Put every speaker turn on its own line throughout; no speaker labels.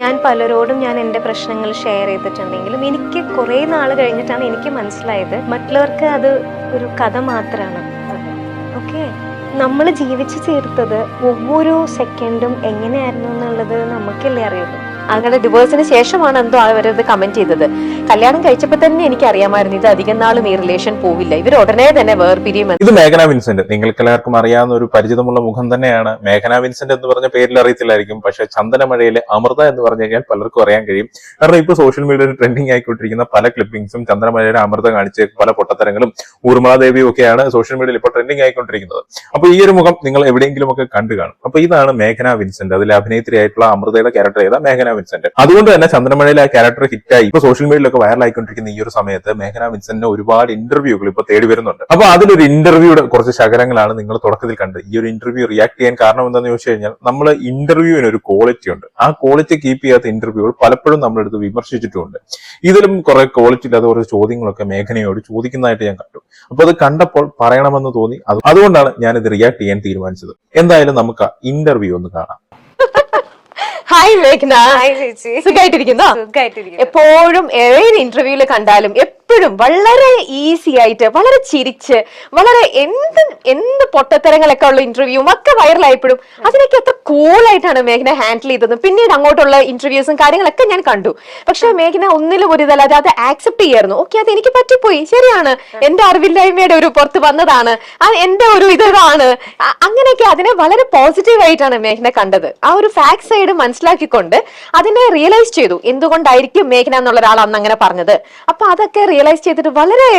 ഞാൻ പലരോടും ഞാൻ എന്റെ പ്രശ്നങ്ങൾ ഷെയർ ചെയ്തിട്ടുണ്ടെങ്കിലും എനിക്ക് കുറേ നാൾ കഴിഞ്ഞിട്ടാണ് എനിക്ക് മനസ്സിലായത്. മറ്റുള്ളവർക്ക് അത് ഒരു കഥ മാത്രമാണ് ഓക്കെ നമ്മൾ ജീവിച്ചു തീർത്തത് ഒവ്വൊരു സെക്കൻഡും എങ്ങനെയായിരുന്നു എന്നുള്ളത് നമുക്കല്ലേ അറിയുള്ളൂ.
അങ്ങനെ ഡിവോഴ്സിന് ശേഷമാണ് എന്തോ അവരത് കമന്റ് ചെയ്തത്. കല്യാണം കഴിച്ചപ്പോൾ തന്നെ എനിക്ക് അറിയാമായിരുന്നു ഇത് അധികം നാളും ഈ റിലേഷൻ പോവില്ല. ഇവർ ഉടനെ തന്നെ വേർപിരിയും
ഇത് മേഘന വിൻസെന്റ്. നിങ്ങൾക്ക് എല്ലാവർക്കും അറിയാവുന്ന ഒരു പരിചിതമുള്ള മുഖം തന്നെയാണ് മേഘന വിൻസെന്റ് എന്ന് പറഞ്ഞ പേരിൽ അറിയത്തില്ലായിരിക്കും. പക്ഷെ ചന്ദനമഴയിലെ അമൃത എന്ന് പറഞ്ഞു കഴിഞ്ഞാൽ പലർക്കും അറിയാൻ കഴിയും. കാരണം ഇപ്പൊ സോഷ്യൽ മീഡിയയിൽ ട്രെൻഡിങ് ആയിക്കൊണ്ടിരിക്കുന്ന പല ക്ലിപ്പിംഗ്സും ചന്ദനമഴയുടെ അമൃത കാണിച്ച് പല പൊട്ടത്തരങ്ങളും ഊർമിളാദേവിയും ഒക്കെയാണ് സോഷ്യൽ മീഡിയയിൽ ഇപ്പോൾ ട്രെൻഡിങ് ആയിക്കൊണ്ടിരിക്കുന്നത്. അപ്പൊ ഈ ഒരു മുഖം നിങ്ങൾ എവിടെയെങ്കിലും ഒക്കെ കണ്ടു കാണും. അപ്പൊ ഇതാണ് മേഘന വിൻസെന്റ്. അതിൽ അഭിനേത്രിയായിട്ടുള്ള അമൃതയുടെ ക്യാരക്ടർ ചെയ്ത മേഘന വിൻസെന്റ്. അതുകൊണ്ട് തന്നെ ചന്ദ്രമഴയിലെ ആ ക്യാരക്ടർ ഹിറ്റായി. ഇപ്പൊ സോഷ്യൽ മീഡിയയിലൊക്കെ വൈറലായിക്കൊണ്ടിരിക്കുന്ന ഈ ഒരു സമയത്ത് മേഘന വിൻസെന്റിന് ഒരുപാട് ഇന്റർവ്യൂകൾ ഇപ്പൊ തേടി വരുന്നുണ്ട്. അപ്പൊ അതിലൊരു ഇന്റർവ്യൂയുടെ കുറച്ച് ശകലങ്ങളാണ് നിങ്ങൾ തുടക്കത്തിൽ കണ്ടത്. ഈ ഒരു ഇന്റർവ്യൂ റിയാക്ട് ചെയ്യാൻ കാരണം എന്താണെന്ന് ചോദിച്ചു കഴിഞ്ഞാൽ നമ്മൾ ഇന്റർവ്യൂവിന് ഒരു ക്വാളിറ്റി ഉണ്ട്. ആ ക്വാളിറ്റി കീപ്പ് ചെയ്യാത്ത ഇന്റർവ്യൂകൾ പലപ്പോഴും നമ്മളെടുത്ത് വിമർശിച്ചിട്ടുണ്ട്. ഇതിലും കുറെ ക്വാളിറ്റി ഇല്ലാത്ത കുറച്ച് ചോദ്യങ്ങളൊക്കെ മേഘനയോട് ചോദിക്കുന്നതായിട്ട് ഞാൻ കണ്ടു. അപ്പൊ അത് കണ്ടപ്പോൾ പറയണമെന്ന് തോന്നി. അതുകൊണ്ടാണ് ഞാൻ ഞാനിത് റിയാക്ട് ചെയ്യാൻ തീരുമാനിച്ചത്. എന്തായാലും നമുക്ക് ഇന്റർവ്യൂ ഒന്ന് കാണാം.
ഹായ് മേഘ്ന
ഹായ് ചേച്ചി.
സുഖമായിട്ടിരിക്കുന്നോ
സുഖമായിട്ടിരിക്കുന്നു
എപ്പോഴും ഏത് ഇന്റർവ്യൂൽ കണ്ടാലും എപ്പോഴും വളരെ ഈസി ആയിട്ട് വളരെ ചിരിച്ച് വളരെ എന്ത് എന്ത് പൊട്ടത്തരങ്ങളൊക്കെ ഉള്ള ഇന്റർവ്യൂവും ഒക്കെ വൈറലായപ്പോഴും അതിനൊക്കെ എത്ര കൂളായിട്ടാണ് മേഘന ഹാൻഡിൽ ചെയ്തത്. പിന്നീട് അങ്ങോട്ടുള്ള ഇന്റർവ്യൂസും കാര്യങ്ങളൊക്കെ ഞാൻ കണ്ടു. പക്ഷെ മേഘന ഒന്നിലും ഒരു ഇതല്ലാതെ അത് ആക്സെപ്റ്റ് ചെയ്യായിരുന്നു. ഓക്കെ അത് എനിക്ക് പറ്റിപ്പോയി. ശരിയാണ്. എന്റെ അറിവില്ലായ്മയുടെ ഒരു പുറത്ത് വന്നതാണ്. എന്റെ ഒരു ഇതാണ്. അങ്ങനെയൊക്കെ അതിനെ വളരെ പോസിറ്റീവ് ആയിട്ടാണ് മേഘന കണ്ടത്. ആ ഒരു ഫാക്ട് സൈഡ് മനസ്സിലാക്കിക്കൊണ്ട് അതിനെ റിയലൈസ് ചെയ്തു. എന്തുകൊണ്ടായിരിക്കും മേഘന എന്നുള്ള ഒരാൾ അന്ന് അങ്ങനെ പറഞ്ഞത്? അപ്പൊ അതൊക്കെ റിയലൈസ് ചെയ്തിട്ട് വളരെ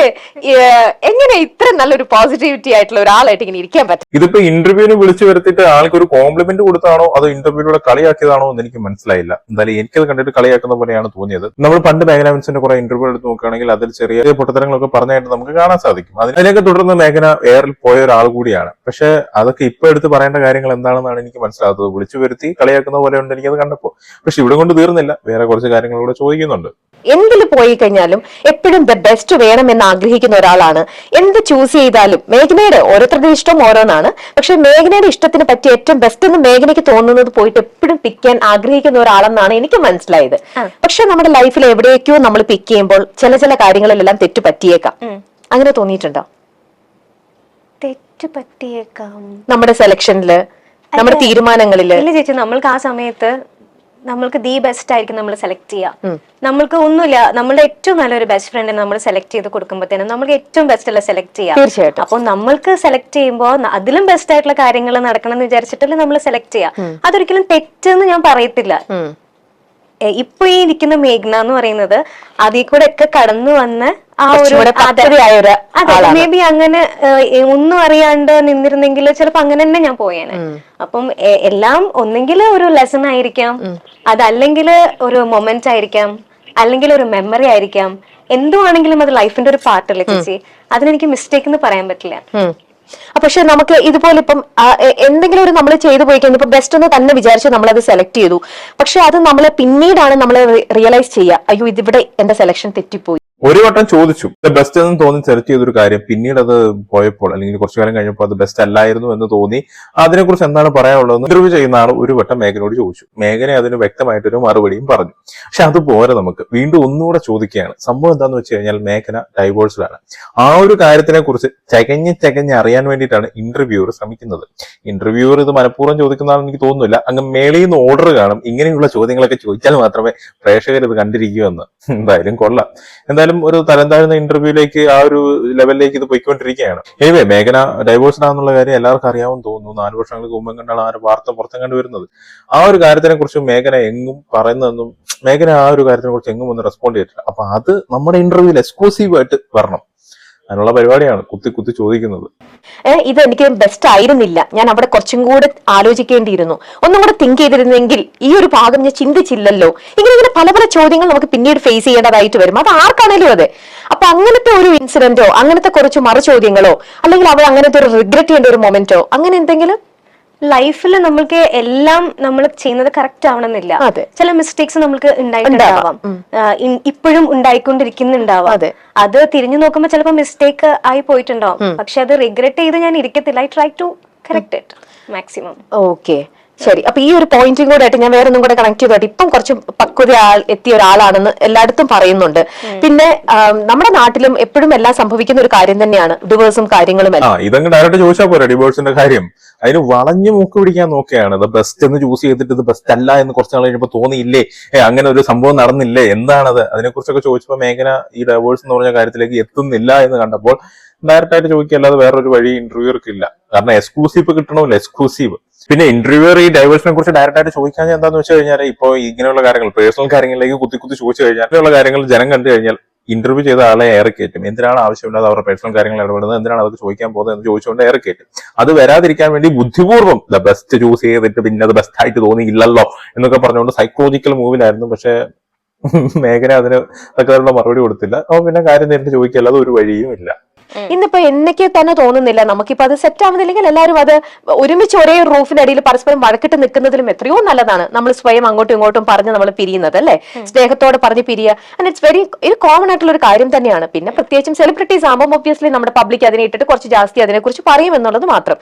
എങ്ങനെ ഇത്ര നല്ലൊരു പോസിറ്റിവിറ്റി ആയിട്ടുള്ള ഒരാളായിട്ട് ഇങ്ങനെ ഇരിക്കാൻ പറ്റും?
ഇതിപ്പോ ഇന്റർവ്യൂവിന് വിളിച്ചു വരുത്തിയിട്ട് ആൾക്ക് ഒരു കോംപ്ലിമെന്റ് കൊടുത്താണോ? അതോ ഇന്റർവ്യൂവിലൂടെ കളിയാക്കിയതാണോ എന്ന് എനിക്ക് മനസ്സിലായില്ല. എന്തായാലും എനിക്കത് കണ്ടിട്ട് കളിയാക്കുന്ന പോലെയാണ് തോന്നിയത്. നമ്മൾ പണ്ട് മേഘന വിൻസിന്റെ കുറെ ഇന്റർവ്യൂ എടുത്ത് നോക്കുകയാണെങ്കിൽ അതിൽ ചെറിയ പൊട്ടത്തരങ്ങളൊക്കെ പറഞ്ഞായിട്ട് നമുക്ക് കാണാൻ സാധിക്കും. അതിന് അതിനൊക്കെ തുടർന്ന് മേഘന എയറിൽ പോയ ഒരാൾ കൂടിയാണ്. പക്ഷെ അതൊക്കെ ഇപ്പൊ എടുത്ത് പറയേണ്ട കാര്യങ്ങൾ എന്താണെന്നാണ് എനിക്ക് മനസ്സിലാത്തത് വിളിച്ചു വരുത്തി കളിയാക്കുന്ന പോലെ ഉണ്ട് എനിക്കത് കണ്ടപ്പോൾ പക്ഷെ ഇവിടെ കൊണ്ട് തീർന്നില്ല. വേറെ കുറച്ച് കാര്യങ്ങൾ കൂടെ ചോദിക്കുന്നുണ്ട്.
എന്തിൽ പോയി കഴിഞ്ഞാലും എപ്പോഴും ദ ബെസ്റ്റ് വേണമെന്ന് ആഗ്രഹിക്കുന്ന ഒരാളാണ്. എന്ത് ചൂസ് ചെയ്താലും മേഘനയുടെ ഓരോരുത്തരുടെ ഇഷ്ടം ഓരോന്നാണ്. പക്ഷെ മേഘനയുടെ ഇഷ്ടത്തിന് പറ്റിയ ഏറ്റവും ബെസ്റ്റ് എന്ന് മേഘനയ്ക്ക് തോന്നുന്നത് പോയിട്ട് എപ്പോഴും പിക്ക് ചെയ്യാൻ ആഗ്രഹിക്കുന്ന ഒരാളെന്നാണ് എനിക്ക് മനസ്സിലായത്. പക്ഷെ നമ്മുടെ ലൈഫിൽ എവിടെയൊക്കെയോ നമ്മൾ പിക്ക് ചെയ്യുമ്പോൾ ചില ചില കാര്യങ്ങളിലെല്ലാം തെറ്റ് പറ്റിയേക്കാം. അങ്ങനെ തോന്നിയിട്ടുണ്ടോ?
തെറ്റ് പറ്റിയേക്കാം.
നമ്മുടെ സെലക്ഷനിൽ നമ്മുടെ തീരുമാനങ്ങളിൽ.
ഇല്ല ചേച്ചി നമ്മൾക്ക് ആ സമയത്ത് നമ്മൾക്ക് ദി ബെസ്റ്റ് ആയിരിക്കും നമ്മൾ സെലക്ട് ചെയ്യുക നമ്മൾക്ക് ഒന്നുമില്ല നമ്മുടെ ഏറ്റവും നല്ലൊരു ബെസ്റ്റ് ഫ്രണ്ടിനെ നമ്മൾ സെലക്ട് ചെയ്ത് കൊടുക്കുമ്പോഴത്തേനും നമ്മൾക്ക് ഏറ്റവും ബെസ്റ്റ് അല്ല സെലക്ട് ചെയ്യാം.
തീർച്ചയായിട്ടും.
അപ്പോൾ നമ്മൾക്ക് സെലക്ട് ചെയ്യുമ്പോൾ അതിലും ബെസ്റ്റ് ആയിട്ടുള്ള കാര്യങ്ങൾ നടക്കണം എന്ന് വിചാരിച്ചിട്ടല്ലേ നമ്മൾ സെലക്ട് ചെയ്യാം. അതൊരിക്കലും തെറ്റെന്ന് ഞാൻ പറയത്തില്ല. ഇപ്പൊ ഈ ഇരിക്കുന്ന മേഘ്ന എന്ന് പറയുന്നത് അതിൽ കൂടെ ഒക്കെ കടന്നു വന്ന ആ ഒരു അതെ. മേ ബി അങ്ങനെ ഒന്നും അറിയാണ്ട് നിന്നിരുന്നെങ്കിൽ ചിലപ്പോ അങ്ങനെ തന്നെ ഞാൻ പോയേനെ. അപ്പം എല്ലാം ഒന്നെങ്കിൽ ഒരു ലെസൺ ആയിരിക്കാം. അതല്ലെങ്കിൽ ഒരു മൊമെന്റ് ആയിരിക്കാം. അല്ലെങ്കിൽ ഒരു മെമ്മറി ആയിരിക്കാം. എന്തുവാണെങ്കിലും അത് ലൈഫിന്റെ ഒരു പാർട്ടല്ലേ ചേച്ചി? അതിനെനിക്ക് മിസ്റ്റേക്ക് എന്ന് പറയാൻ പറ്റില്ല.
പക്ഷെ നമുക്ക് ഇതുപോലെ ഇപ്പം എന്തെങ്കിലും ഒരു നമ്മൾ ചെയ്തു പോയി കഴിഞ്ഞാൽ ഇപ്പൊ ബെസ്റ്റ് എന്ന് തന്നെ വിചാരിച്ചു നമ്മൾ അത് സെലക്ട് ചെയ്തു. പക്ഷെ അത് നമ്മൾ പിന്നീടാണ് നമ്മൾ റിയലൈസ് ചെയ്യുക അയ്യോ ഇതിവിടെ എന്റെ സെലക്ഷൻ തെറ്റിപ്പോയി.
ഒരു വട്ടം ചോദിച്ചു. ബെസ്റ്റ് എന്ന് തോന്നി സെലക്ട് ചെയ്തൊരു കാര്യം. പിന്നീട് അത് പോയപ്പോൾ അല്ലെങ്കിൽ കുറച്ചു കാലം കഴിഞ്ഞപ്പോൾ അത് ബെസ്റ്റ് അല്ലായിരുന്നു എന്ന് തോന്നി. അതിനെക്കുറിച്ച് എന്താണ് പറയാനുള്ളത് ഇന്റർവ്യൂ ചെയ്യുന്ന ആൾ ഒരു വട്ടം മേഘനോട് ചോദിച്ചു. മേഘനെ അതിന് വ്യക്തമായിട്ടൊരു മറുപടിയും പറഞ്ഞു. പക്ഷെ അത് പോരെ നമുക്ക്. വീണ്ടും ഒന്നുകൂടെ ചോദിക്കുകയാണ്. സംഭവം എന്താന്ന് വെച്ച് കഴിഞ്ഞാൽ മേഘന ഡൈവോഴ്സിലാണ് ആ ഒരു കാര്യത്തിനെ കുറിച്ച് ചകഞ്ഞ് ചകഞ്ഞ് അറിയാൻ വേണ്ടിയിട്ടാണ് ഇന്റർവ്യൂവർ ശ്രമിക്കുന്നത്. ഇന്റർവ്യൂവർ ഇത് മനഃപൂർവം ചോദിക്കുന്നതാണെന്ന് എനിക്ക് തോന്നുന്നില്ല. അങ്ങ് മേളിൽ നിന്ന് ഓർഡർ കാണും. ഇങ്ങനെയുള്ള ചോദ്യങ്ങളൊക്കെ ചോദിച്ചാൽ മാത്രമേ പ്രേക്ഷകർ ഇത് കണ്ടിരിക്കൂ എന്ന്. എന്തായാലും കൊള്ളാം. എന്തായാലും ഒരു തരം താഴ്ന്ന ഇന്റർവ്യൂയിലേക്ക് ആ ഒരു ലെവലിലേക്ക് ഇത് പോയിക്കൊണ്ടിരിക്കുകയാണ്. എനിവേ മേഘന ഡൈവോഴ്സ്ഡ് ആണെന്നുള്ള കാര്യം എല്ലാവർക്കും അറിയാമെന്ന് തോന്നുന്നു. നാല് വർഷങ്ങൾക്ക് മുമ്പ് കണ്ടാണ് ആ ഒരു വാർത്ത പുറത്തും കണ്ടുവരുന്നത് ആ ഒരു കാര്യത്തിനെ കുറിച്ച് മേഘന എങ്ങും പറയുന്നതെന്നും മേഘന ആ ഒരു കാര്യത്തിനെ കുറിച്ച് എങ്ങും ഒന്നും റെസ്പോണ്ട് ചെയ്തിട്ടില്ല. അപ്പൊ അത് നമ്മുടെ ഇന്റർവ്യൂവിൽ എക്സ്ക്ലൂസീവ് ആയിട്ട് വരണം. അതിനുള്ള പരിപാടിയാണ് കുത്തി കുത്തി ചോദിക്കുന്നത്.
ഇത് എനിക്ക് ബെസ്റ്റ് ആയിരുന്നില്ല. ഞാൻ അവിടെ കുറച്ചും കൂടെ ആലോചിക്കേണ്ടിയിരുന്നു. ഒന്നും കൂടെ തിങ്ക് ചെയ്തിരുന്നെങ്കിൽ ഈ ഒരു ഭാഗം ഞാൻ ചിന്തിച്ചില്ലല്ലോ. ഇങ്ങനെ ഇങ്ങനെ പല പല ചോദ്യങ്ങൾ നമുക്ക് പിന്നീട് ഫേസ് ചെയ്യേണ്ടതായിട്ട് വരും. അത് ആർക്കാണേലും അതെ. അപ്പൊ അങ്ങനത്തെ ഒരു ഇൻസിഡന്റോ അങ്ങനത്തെ കുറച്ച് മറു ചോദ്യങ്ങളോ അല്ലെങ്കിൽ അവിടെ അങ്ങനത്തെ ഒരു റിഗ്രറ്റ് ചെയ്യേണ്ട ഒരു മൊമെന്റോ അങ്ങനെ എന്തെങ്കിലും?
ലൈഫിൽ നമ്മൾക്ക് എല്ലാം നമ്മൾ ചെയ്യുന്നത് കറക്റ്റ് ആവണമെന്നില്ല. ചില മിസ്റ്റേക്സ് നമ്മൾക്ക് ഉണ്ടായിട്ടുണ്ടാവാം. ഇപ്പോഴും ഉണ്ടായിക്കൊണ്ടിരിക്കുന്നുണ്ടാവാം.
അതെ.
അത് തിരിഞ്ഞു നോക്കുമ്പോൾ ചിലപ്പോൾ മിസ്റ്റേക്ക് ആയി പോയിട്ടുണ്ടാവും. പക്ഷെ അത് റിഗ്രറ്റ് ചെയ്ത് ഞാൻ ഇരിക്കത്തില്ല. I try to correct it maximum
okay. ശരി. അപ്പൊ ഈ ഒരു പോയിന്റും കൂടെ ആയിട്ട് ഞാൻ വേറെ ഒന്നും കൂടെ കണക്ട് ചെയ്തോട്ടെ ഇപ്പം കുറച്ച് പക്വത ആൾ എത്തിയ ഒരാളാണെന്ന് എല്ലായിടത്തും പറയുന്നുണ്ട്. പിന്നെ നമ്മുടെ നാട്ടിലും എപ്പോഴും എല്ലാം സംഭവിക്കുന്ന ഒരു കാര്യം തന്നെയാണ് ഡിവേഴ്സും കാര്യങ്ങളും
ഇതങ്ങ് ഡയറക്റ്റ് ചോദിച്ചാൽ പോരാ ഡിവോഴ്സിന്റെ കാര്യം. അതിന് വളഞ്ഞു മൂക്ക് പിടിക്കാൻ നോക്കുകയാണ്. ഇത് ബെസ്റ്റ് എന്ന് ചൂസ് ചെയ്തിട്ട് ഇത് ബെസ്റ്റ് അല്ല എന്ന് കുറച്ച് നാൾ കഴിഞ്ഞപ്പോൾ തോന്നിയില്ലേ? ഏ അങ്ങനെ ഒരു സംഭവം നടന്നില്ലേ? എന്താണത്? അതിനെക്കുറിച്ചൊക്കെ ചോദിച്ചപ്പോൾ മേഘന ഈ ഡൈവേഴ്സ് എന്ന് പറഞ്ഞ കാര്യത്തിലേക്ക് എത്തുന്നില്ല എന്ന് കണ്ടപ്പോൾ ഡയറക്റ്റ് ആയിട്ട് ചോദിക്കുക അല്ലാതെ വേറൊരു വഴി ഇന്റർവ്യൂർക്ക് ഇല്ല. കാരണം എക്സ്ക്ലൂസീവ് കിട്ടണമല്ലോ എക്സ്ക്ലൂസീവ് പിന്നെ ഇന്റർവ്യൂർ ഈ ഡൈവേഴ്സിനെ കുറിച്ച് ഡയറക്റ്റ് ആയിട്ട് ചോദിക്കാൻ എന്താന്ന് വെച്ച് കഴിഞ്ഞാൽ ഇപ്പോൾ ഇങ്ങനെയുള്ള കാര്യങ്ങൾ പേഴ്സണൽ കാര്യങ്ങളിലേക്ക് കുത്തി കുത്തി ചോദിച്ചു കഴിഞ്ഞാൽ അങ്ങനെയുള്ള കാര്യങ്ങൾ ജനം കണ്ടു കഴിഞ്ഞാൽ ഇന്റർവ്യൂ ചെയ്ത ആളെ ഏറെ കയറ്റും എന്തിനാണ് ആവശ്യമില്ലാതെ അവരുടെ പേഴ്സണൽ കാര്യങ്ങൾ ഇടപെടുന്നത്? എന്തിനാണ് അവർക്ക് ചോദിക്കാൻ പോകുന്നത് എന്ന് ചോദിച്ചുകൊണ്ട് ഏറെ കയറ്റും അത് വരാതിരിക്കാൻ വേണ്ടി ബുദ്ധിപൂർവം ദ ബെസ്റ്റ് ചൂസ് ചെയ്തിട്ട് പിന്നെ അത് ബെസ്റ്റ് ആയിട്ട് തോന്നിയില്ലല്ലോ എന്നൊക്കെ പറഞ്ഞുകൊണ്ട് സൈക്കോളജിക്കൽ മൂവിലായിരുന്നു പക്ഷെ മേഘന അതിന് തക്കതായിട്ടുള്ള മറുപടി കൊടുത്തില്ല. അപ്പൊ പിന്നെ കാര്യം നേരിട്ട് ചോദിക്കല്ലാതെ ഒരു വഴിയും ഇല്ല.
ഇന്നിപ്പോ എന്നൊക്കെ തന്നെ തോന്നുന്നില്ല. നമുക്കിപ്പോ അത് സെറ്റ് ആവുന്നില്ലെങ്കിൽ എല്ലാവരും അത് ഒരുമിച്ച് ഒരേ റൂഫിനടിയിൽ പരസ്പരം വഴക്കിട്ട് നിൽക്കുന്നതിലും എത്രയോ നല്ലതാണ്. നമ്മൾ സ്വയം അങ്ങോട്ടും ഇങ്ങോട്ടും പറഞ്ഞ് നമ്മൾ പിരിയുന്നത് അല്ലേ? സ്നേഹത്തോടെ പറഞ്ഞ് പിരിയുക. ആൻഡ് ഇറ്റ്സ് വെരി ഒരു കോമൺ ആയിട്ടുള്ള ഒരു കാര്യം തന്നെയാണ്. പിന്നെ പ്രത്യേകിച്ചും സെലിബ്രിറ്റീസ് ആകുമ്പോൾ ഒബ്വിയസ്ലി നമ്മുടെ പബ്ലിക് അതിനെ ഇട്ടിട്ട് കുറച്ച് ജാസ്തി അതിനെക്കുറിച്ച് പറയും എന്നുള്ളത് മാത്രം.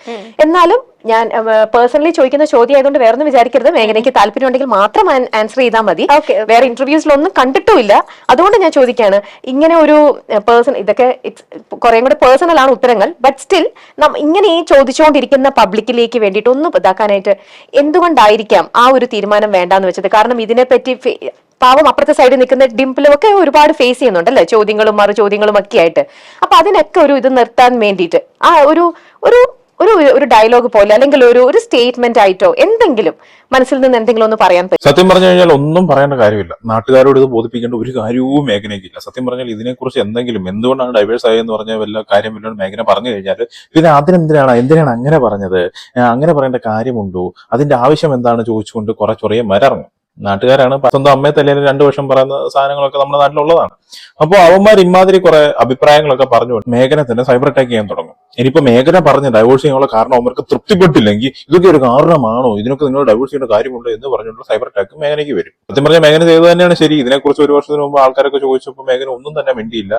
എന്നാലും ഞാൻ പേഴ്സണലി ചോദിക്കുന്ന ചോദ്യം ആയതുകൊണ്ട് വേറെ ഒന്നും വിചാരിക്കരുത്. മേഘനയ്ക്ക് താല്പര്യം ഉണ്ടെങ്കിൽ മാത്രം ആൻസർ ചെയ്താൽ മതി. വേറെ ഇന്റർവ്യൂസിലൊന്നും കണ്ടിട്ടുമില്ല. അതുകൊണ്ട് ഞാൻ ചോദിക്കുകയാണ് ഇങ്ങനെ ഒരു പേഴ്സൺ ഇതൊക്കെ കുറേ കൂടെ പേഴ്സണൽ ആണ് ഉത്തരങ്ങൾ. ബട്ട് സ്റ്റിൽ ഇങ്ങനെ ഈ ചോദിച്ചുകൊണ്ടിരിക്കുന്ന പബ്ലിക്കിലേക്ക് വേണ്ടിയിട്ട് ഒന്ന് ഇതാക്കാനായിട്ട് എന്തുകൊണ്ടായിരിക്കാം ആ ഒരു തീരുമാനം വേണ്ടാന്ന് വെച്ചത്? കാരണം ഇതിനെപ്പറ്റി പാവം അപ്പുറത്തെ സൈഡിൽ നിൽക്കുന്ന ഡിംപിളും ഒക്കെ ഒരുപാട് ഫേസ് ചെയ്യുന്നുണ്ടല്ലേ? ചോദ്യങ്ങളും മറു ചോദ്യങ്ങളും ഒക്കെ ആയിട്ട്. അപ്പൊ അതിനൊക്കെ ഒരു ഇത് നിർത്താൻ വേണ്ടിയിട്ട് ആ ഒരു ഒരു ഒരു ഒരു ഡയലോഗ് പോലെ അല്ലെങ്കിൽ ഒരു ഒരു സ്റ്റേറ്റ്മെന്റ് ആയിട്ടോ എന്തെങ്കിലും മനസ്സിൽ നിന്ന് എന്തെങ്കിലും ഒന്ന് പറയാൻ പറ്റും.
സത്യം പറഞ്ഞു കഴിഞ്ഞാൽ ഒന്നും പറയേണ്ട കാര്യമില്ല. നാട്ടുകാരോട് ഇത് ബോധിപ്പിക്കേണ്ട ഒരു കാര്യവും മേഘനയ്ക്കില്ല. സത്യം പറഞ്ഞാൽ ഇതിനെക്കുറിച്ച് എന്തെങ്കിലും എന്തുകൊണ്ടാണ് ഡൈവേഴ്സ് ആയെന്ന് പറഞ്ഞ വല്ല കാര്യം മേഘന പറഞ്ഞു കഴിഞ്ഞാൽ പിന്നെ അതിനെന്തിനാണ് എന്തിനാണ് അങ്ങനെ പറഞ്ഞത്? അങ്ങനെ പറയേണ്ട കാര്യമുണ്ടോ? അതിന്റെ ആവശ്യം എന്താണ് ചോദിച്ചുകൊണ്ട് കുറെ ചൊറിയ മരറങ്ങും നാട്ടുകാരാണ് സ്വന്തം അമ്മയെ തല്ലിയാലും രണ്ടു വർഷം പറയുന്ന സാധനങ്ങളൊക്കെ നമ്മുടെ നാട്ടിലുള്ളതാണ്. അപ്പോൾ അവന്മാർ ഇമാതിരി കുറെ അഭിപ്രായങ്ങളൊക്കെ പറഞ്ഞു. മേഘന തന്നെ സൈബർ അറ്റാക്ക് ചെയ്യാൻ തുടങ്ങും. ഇനിയിപ്പോ മേഘന പറഞ്ഞ ഡൈവോഴ്സ് ചെയ്യാനുള്ള കാരണം അവർക്ക് തൃപ്തിപ്പെട്ടില്ലെങ്കിൽ ഇതൊക്കെ ഒരു കാരണമാണോ? ഇതിനൊക്കെ നിങ്ങൾ ഡൈവോഴ്സ് ചെയ്യേണ്ട കാര്യമുണ്ടോ എന്ന് പറഞ്ഞുകൊണ്ട് സൈബർ അറ്റാക്ക് മേഘനയ്ക്ക് വരും. സത്യം പറഞ്ഞാൽ മേഘന ചെയ്തത് തന്നെയാണ് ശരി. ഇതിനെക്കുറിച്ച് ഒരു വർഷത്തിന് മുമ്പ് ആൾക്കാരൊക്കെ ചോദിച്ചപ്പോൾ മേഘന ഒന്നും തന്നെ മിണ്ടിയില്ല.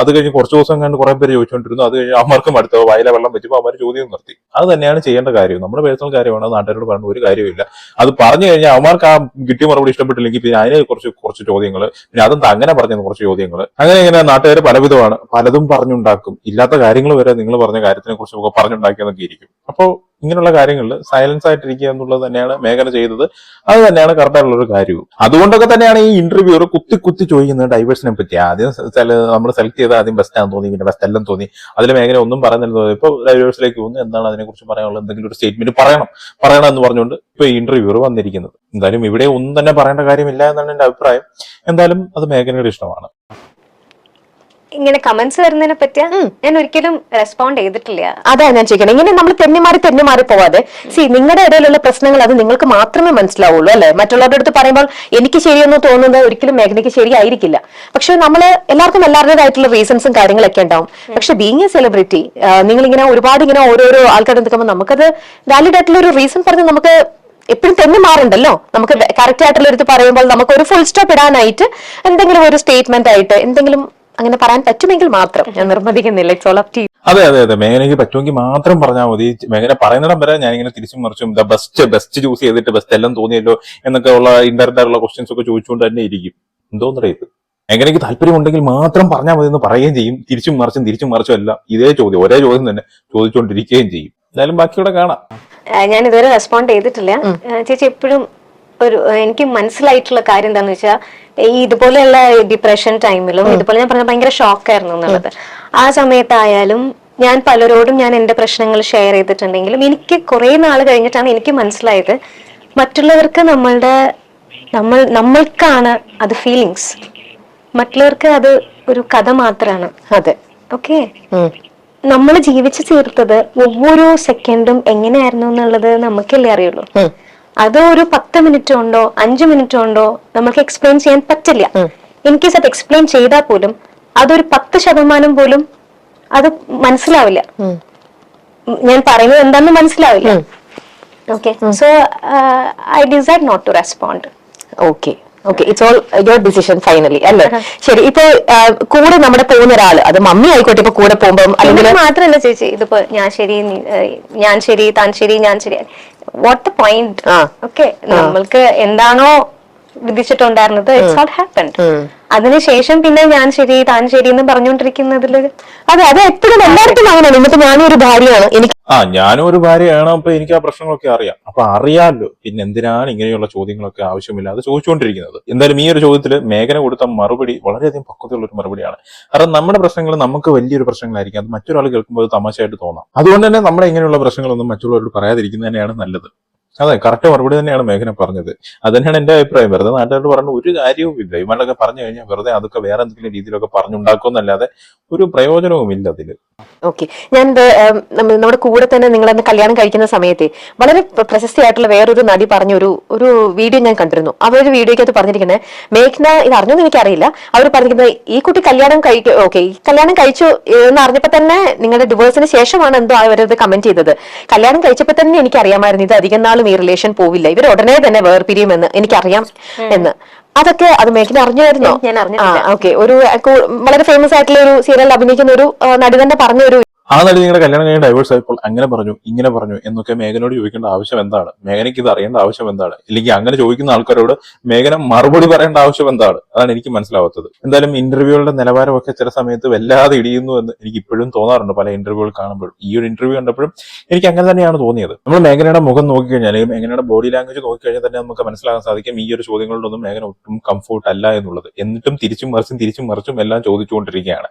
അത് കഴിഞ്ഞ് കുറച്ച് ദിവസം കണ്ട് കുറെ പേര് ചോദിച്ചുകൊണ്ടിരുന്നു. അത് കഴിഞ്ഞ് അമ്മർക്കും അടുത്ത വയല വെള്ളം വെച്ചപ്പോൾ അവർ ചോദ്യം നിർത്തി. അത് തന്നെയാണ് ചെയ്യേണ്ട കാര്യം. നമ്മുടെ പേഴ്സണൽ കാര്യമാണ്. നാട്ടുകാരോട് പറഞ്ഞ ഒരു കാര്യമില്ല അത് പറഞ്ഞു കഴിഞ്ഞാൽ അവന്മാർക്ക് ആ കിട്ടിയ മറുപടി ഇഷ്ടപ്പെട്ടില്ലെങ്കിൽ പിന്നെ അതിനെ കുറച്ച് കുറച്ച് ചോദ്യങ്ങൾ പിന്നെ അതെന്താ അങ്ങനെ പറഞ്ഞു കുറച്ച് ചോദ്യങ്ങൾ അങ്ങനെ ഇങ്ങനെ നാട്ടുകാർ പലവിധമാണ്. പലതും പറഞ്ഞുണ്ടാക്കും. ഇല്ലാത്ത കാര്യങ്ങൾ വരെ നിങ്ങൾ പറഞ്ഞ കാര്യത്തിനെ കുറിച്ച് ഒക്കെ പറഞ്ഞുണ്ടാക്കിയെന്നൊക്കെ ഇരിക്കും. അപ്പോൾ ഇങ്ങനെയുള്ള കാര്യങ്ങളിൽ സൈലൻസ് ആയിട്ടിരിക്കുക എന്നുള്ളത് തന്നെയാണ് മേഖല ചെയ്തത്. അത് തന്നെയാണ് കറക്റ്റായിട്ടുള്ള ഒരു കാര്യവും. അതുകൊണ്ടൊക്കെ തന്നെയാണ് ഈ ഇന്റർവ്യൂർ കുത്തി കുത്തി ചോദിക്കുന്നത് ഡൈവേഴ്സിനെ പറ്റി. ആദ്യം നമ്മൾ സെലക്ട് ചെയ്ത ആദ്യം ബെസ്റ്റ് ആണെന്ന് തോന്നി പിന്നെ ബെസ്റ്റ് എല്ലാം തോന്നി. അതിൽ മേഖല ഒന്നും പറയുന്നില്ല ഇപ്പൊ ഡൈവേഴ്സിലേക്ക് വന്ന് എന്താണ് അതിനെക്കുറിച്ച് പറയാനുള്ള എന്തെങ്കിലും ഒരു സ്റ്റേറ്റ്മെന്റ് പറയണം. പറയണം എന്ന് പറഞ്ഞുകൊണ്ട് ഇപ്പൊ ഈ ഇന്റർവ്യൂർ വന്നിരിക്കുന്നത്. എന്തായാലും ഇവിടെ ഒന്നും തന്നെ പറയേണ്ട കാര്യമില്ല എന്നാണ് എന്റെ അഭിപ്രായം. എന്തായാലും അത് മേഖലയുടെ ഇഷ്ടമാണ്.
ഇങ്ങനെ കമന്റ്സ് വരുന്നതിനെ പറ്റിയ ഞാൻ ഒരിക്കലും റെസ്പോണ്ട് ചെയ്തിട്ടില്ല.
അതാ ഞാൻ ചോദിക്കണം. ഇങ്ങനെ നമ്മൾ തെന്നിമാറി തെന്നിമാറി പോവാതെ സി നിങ്ങളുടെ ഇടയിലുള്ള പ്രശ്നങ്ങൾ അത് നിങ്ങൾക്ക് മാത്രമേ മനസ്സിലാവുള്ളൂ അല്ലെ? മറ്റുള്ളവരുടെ അടുത്ത് പറയുമ്പോൾ എനിക്ക് ശരിയെന്ന് തോന്നുന്നത് ഒരിക്കലും മേഘനയ്ക്ക് ശരിയായിരിക്കില്ല. പക്ഷെ നമ്മൾ എല്ലാവർക്കും എല്ലാവരുടേതായിട്ടുള്ള റീസൺസും കാര്യങ്ങളൊക്കെ ഉണ്ടാവും. പക്ഷെ ബീങ് എ സെലിബ്രിറ്റി നിങ്ങൾ ഇങ്ങനെ ഒരുപാട് ഇങ്ങനെ ഓരോരോ ആൾക്കാരെ നിൽക്കുമ്പോൾ നമുക്കത് വാലിഡ് ആയിട്ടുള്ള ഒരു റീസൺ പറഞ്ഞ് നമുക്ക് എപ്പോഴും തെന്നി മാറുണ്ടല്ലോ? നമുക്ക് കറക്റ്റ് ആയിട്ടുള്ള ഒരു പറയുമ്പോൾ നമുക്ക് ഒരു ഫുൾ സ്റ്റോപ്പ് ഇടാനായിട്ട് എന്തെങ്കിലും ഒരു സ്റ്റേറ്റ്മെന്റ് ആയിട്ട് എന്തെങ്കിലും അങ്ങനെ പറയാൻ പറ്റുമെങ്കിൽ മാത്രം. ഞാൻ നിർബന്ധിക്കുന്നില്ല. ഇറ്റ്സ് ഓൾ ഓഫ് ടീ
അതെ അതെ അതെ. മേഘനയ്ക്ക് പറ്റുമെങ്കിൽ മാത്രം പറഞ്ഞാൽ മതി. മേഘന പറയുന്നിടം വരെ ഇങ്ങനെ തിരിച്ചും മറിച്ചും ദ ബെസ്റ്റ് ബെസ്റ്റ് ചൂസ് ചെയ്തിട്ട് ബെസ്റ്റ് എല്ലാം തോന്നിയല്ലോ എന്നൊക്കെ ഉള്ള ഇൻഡയറക്റ്റ് ആയിട്ടുള്ള ക്വസ്റ്റ്യൻസ് ഒക്കെ ചോദിച്ചുകൊണ്ട് തന്നെ ഇരിക്കും. എന്തോന്നറിയ ഇത്? എങ്ങനെയൊക്കെ താല്പര്യമുണ്ടെങ്കിൽ മാത്രം പറഞ്ഞാൽ മതി എന്ന് പറയുകയും ചെയ്യും. തിരിച്ചും മറിച്ചും തിരിച്ചും മറിച്ചും എല്ലാം ഇതേ ചോദ്യം ഒരേ ചോദ്യം തന്നെ ചോദിച്ചുകൊണ്ടിരിക്കുകയും ചെയ്യും. എന്തായാലും ബാക്കിയൂടെ കാണാം.
ഞാൻ ഇതുവരെ റെസ്പോണ്ട് ചെയ്തിട്ടില്ല. ചേച്ചി എപ്പോഴും ഒരു എനിക്ക് മനസ്സിലായിട്ടുള്ള കാര്യം എന്താണെന്ന് വെച്ചാൽ ഈ ഇതുപോലെയുള്ള ഡിപ്രഷൻ ടൈമിലും ഇതുപോലെ ഞാൻ പറഞ്ഞ ഭയങ്കര ഷോക്കായിരുന്നു എന്നുള്ളത്. ആ സമയത്തായാലും ഞാൻ പലരോടും ഞാൻ എന്റെ പ്രശ്നങ്ങൾ ഷെയർ ചെയ്തിട്ടുണ്ടെങ്കിലും എനിക്ക് കുറെ നാൾ കഴിഞ്ഞിട്ടാണ് എനിക്ക് മനസ്സിലായത് മറ്റുള്ളവർക്ക് നമ്മളുടെ നമ്മൾ നമ്മൾക്കാണ് അത് ഫീലിങ്സ് മറ്റുള്ളവർക്ക് അത് ഒരു കഥ മാത്രമാണ്
അതെ.
ഓക്കെ നമ്മൾ ജീവിച്ചു തീർത്തത് ഓരോ സെക്കൻഡും എങ്ങനെയായിരുന്നു എന്നുള്ളത് നമുക്കല്ലേ അറിയുള്ളൂ. അത് ഒരു പത്ത് മിനിറ്റ് ഉണ്ടോ അഞ്ചു മിനിറ്റ് ഉണ്ടോ നമുക്ക് എക്സ്പ്ലെയിൻ ചെയ്യാൻ പറ്റില്ല. ഇൻ കേസ് അത് എക്സ്പ്ലെയിൻ ചെയ്താൽ പോലും അതൊരു പത്ത് ശതമാനം പോലും അത് മനസ്സിലാവില്ല. ഞാൻ പറയുന്നത് എന്താണെന്ന് മനസ്സിലാവില്ല. Okay so I decide not to respond
okay okay it's all your decision finally അല്ലേ? ശരി ഇപ്പൊ കൂടെ നമ്മുടെ പോകുന്ന ഒരാൾ അത് മമ്മി ആയിക്കോട്ടെ ഇപ്പൊ കൂടെ പോകുമ്പോൾ അല്ലെങ്കിൽ
മാത്രല്ല ചേച്ചി ഇതിപ്പോ ഞാൻ ശരി ഞാൻ ശരി താൻ ശരി ഞാൻ ശരി. What the point. ഓക്കെ നമ്മൾക്ക് എന്താണോ വിധിച്ചിട്ടുണ്ടായിരുന്നത് ഇറ്റ്സ് നോട്ട് ഹാപ്പൻ അതിനുശേഷം പിന്നെ ഞാൻ ശരി താൻ ശരി എന്ന് പറഞ്ഞുകൊണ്ടിരിക്കുന്നതിൽ
അതെ അത് എപ്പോഴും എല്ലായിടത്തും അങ്ങനെയാണ്. ഇന്നിപ്പോ ഞാനും ഒരു ഭാര്യയാണ്. എനിക്ക്
ആ ഞാനും ഒരു ഭാര്യയാണ് അപ്പൊ എനിക്ക് ആ പ്രശ്നങ്ങളൊക്കെ അറിയാം. അപ്പൊ അറിയാമല്ലോ പിന്നെ എന്തിനാണ് ഇങ്ങനെയുള്ള ചോദ്യങ്ങളൊക്കെ ആവശ്യമില്ലാതെ ചോദിച്ചുകൊണ്ടിരിക്കുന്നത്. എന്തായാലും ഈ ഒരു ചോദ്യത്തിൽ മേഘന കൊടുത്ത മറുപടി വളരെയധികം പക്വതയുള്ള ഒരു മറുപടിയാണ്. കാരണം നമ്മുടെ പ്രശ്നങ്ങൾ നമുക്ക് വലിയൊരു പ്രശ്നങ്ങളായിരിക്കും. അത് മറ്റൊരാൾ കേൾക്കുമ്പോൾ തമാശയായിട്ട് തോന്നാം. അതുകൊണ്ട് തന്നെ നമ്മുടെ ഇങ്ങനെയുള്ള പ്രശ്നങ്ങളൊന്നും മറ്റുള്ളവരോട് പറയാതിരിക്കുന്നത് തന്നെയാണ് നല്ലത്. അതെ കറക്റ്റ് മറുപടി തന്നെയാണ് മേഘന പറഞ്ഞത്. അത് തന്നെയാണ് എന്റെ അഭിപ്രായം. വെറുതെ നാട്ടുകാരോട് പറഞ്ഞ ഒരു കാര്യവും ഇല്ല ഇവന്മാരൊക്കെ പറഞ്ഞു കഴിഞ്ഞാൽ വെറുതെ അതൊക്കെ വേറെ എന്തെങ്കിലും രീതിയിലൊക്കെ പറഞ്ഞുണ്ടാക്കുമെന്നല്ലാതെ ഒരു പ്രയോജനവും ഇല്ല അതിൽ.
ഓക്കെ ഞാൻ നമ്മുടെ കൂടെ തന്നെ നിങ്ങൾ അന്ന് കല്യാണം കഴിക്കുന്ന സമയത്തെ വളരെ പ്ര- പ്രശസ്തിയായിട്ടുള്ള വേറൊരു നടി പറഞ്ഞ ഒരു ഒരു വീഡിയോ ഞാൻ കണ്ടിരുന്നു. അവരൊരു വീഡിയോക്കകത്ത് പറഞ്ഞിരിക്കുന്നത് മേഘ്ന ഇത് അറിഞ്ഞോന്ന് എനിക്കറിയില്ല. അവർ പറഞ്ഞിരിക്കുന്നത് ഈ കുട്ടി കല്യാണം കഴിക്കും ഓക്കെ ഈ കല്യാണം കഴിച്ചു എന്ന് അറിഞ്ഞപ്പോ തന്നെ നിങ്ങളുടെ ഡിവോഴ്സിന് ശേഷമാണ് എന്തോ അവരത് കമന്റ് ചെയ്തത്. കല്യാണം കഴിച്ചപ്പോ തന്നെ എനിക്കറിയാമായിരുന്നു ഇത് അധികം നാളും ഈ റിലേഷൻ പോവില്ല. ഇവർ ഉടനെ തന്നെ വേർപിരിയുമെന്ന് എനിക്കറിയാം എന്ന്. അതൊക്കെ അത് മേഘന അറിഞ്ഞായിരുന്നോ
ഞാൻ അറിഞ്ഞു
ഓക്കെ. ഒരു വളരെ ഫേമസ് ആയിട്ടുള്ള ഒരു സീരിയൽ അഭിനയിക്കുന്ന ഒരു നടി തന്നെ പറഞ്ഞ ഒരു
ആ നടി നിങ്ങളുടെ കല്യാണം കഴിഞ്ഞ് ഡൈവേഴ്സ് ആയപ്പോൾ അങ്ങനെ പറഞ്ഞു ഇങ്ങനെ പറഞ്ഞു എന്നൊക്കെ മേഘനോട് ചോദിക്കേണ്ട ആവശ്യം എന്താണ്? മേഘനയ്ക്ക് ഇത് അറിയേണ്ട ആവശ്യം എന്താണ്? ഇല്ലെങ്കിൽ അങ്ങനെ ചോദിക്കുന്ന ആൾക്കാരോട് മേഘന മറുപടി പറയേണ്ട ആവശ്യം എന്താണ്? അതാണ് എനിക്ക് മനസ്സിലാവാത്തത്. എന്തായാലും ഇന്റർവ്യൂകളുടെ നിലവാരമൊക്കെ ചില സമയത്ത് വല്ലാതെ ഇടിയുന്നു എന്ന് എനിക്ക് ഇപ്പോഴും തോന്നാറുണ്ട് പല ഇന്റർവ്യൂകൾ കാണുമ്പോഴും. ഈ ഒരു ഇന്റർവ്യൂ കണ്ടപ്പോഴും എനിക്ക് അങ്ങനെ തന്നെയാണ് തോന്നിയത്. നമ്മൾ മേഘനയുടെ മുഖം നോക്കിക്കഴിഞ്ഞാൽ മേഘനയുടെ ബോഡി ലാംഗ്വേജ് നോക്കിക്കഴിഞ്ഞാൽ തന്നെ നമുക്ക് മനസ്സിലാക്കാൻ സാധിക്കും ഈ ഒരു ചോദ്യങ്ങളോടൊന്നും മേഘന ഒട്ടും കംഫോർട്ട് അല്ല എന്നുള്ളത്. എന്നിട്ടും തിരിച്ചും മറിച്ചും തിരിച്ചും മറിച്ചും എല്ലാം ചോദിച്ചുകൊണ്ടിരിക്കുകയാണ്.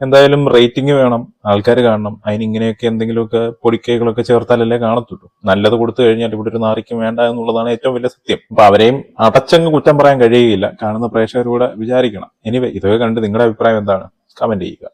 എന്തായാലും റേറ്റിംഗ് വേണം ആൾക്കാർ കാണണം. അതിന് ഇങ്ങനെയൊക്കെ എന്തെങ്കിലുമൊക്കെ പൊടിക്കൈകളൊക്കെ ചേർത്താലല്ലേ കാണത്തുള്ളൂ. നല്ലത് കൊടുത്തു കഴിഞ്ഞാൽ ഇവിടെ ഒരു നാറിക്കും വേണ്ട എന്നുള്ളതാണ് ഏറ്റവും വലിയ സത്യം. അപ്പൊ അവരെയും അടച്ചങ്ങ് കുറ്റം പറയാൻ കഴിയുകയില്ല. കാണുന്ന പ്രേക്ഷകരോട് വിചാരിക്കണം. എനിവേ ഇതൊക്കെ കണ്ട് നിങ്ങളുടെ അഭിപ്രായം എന്താണ്? കമന്റ് ചെയ്യുക.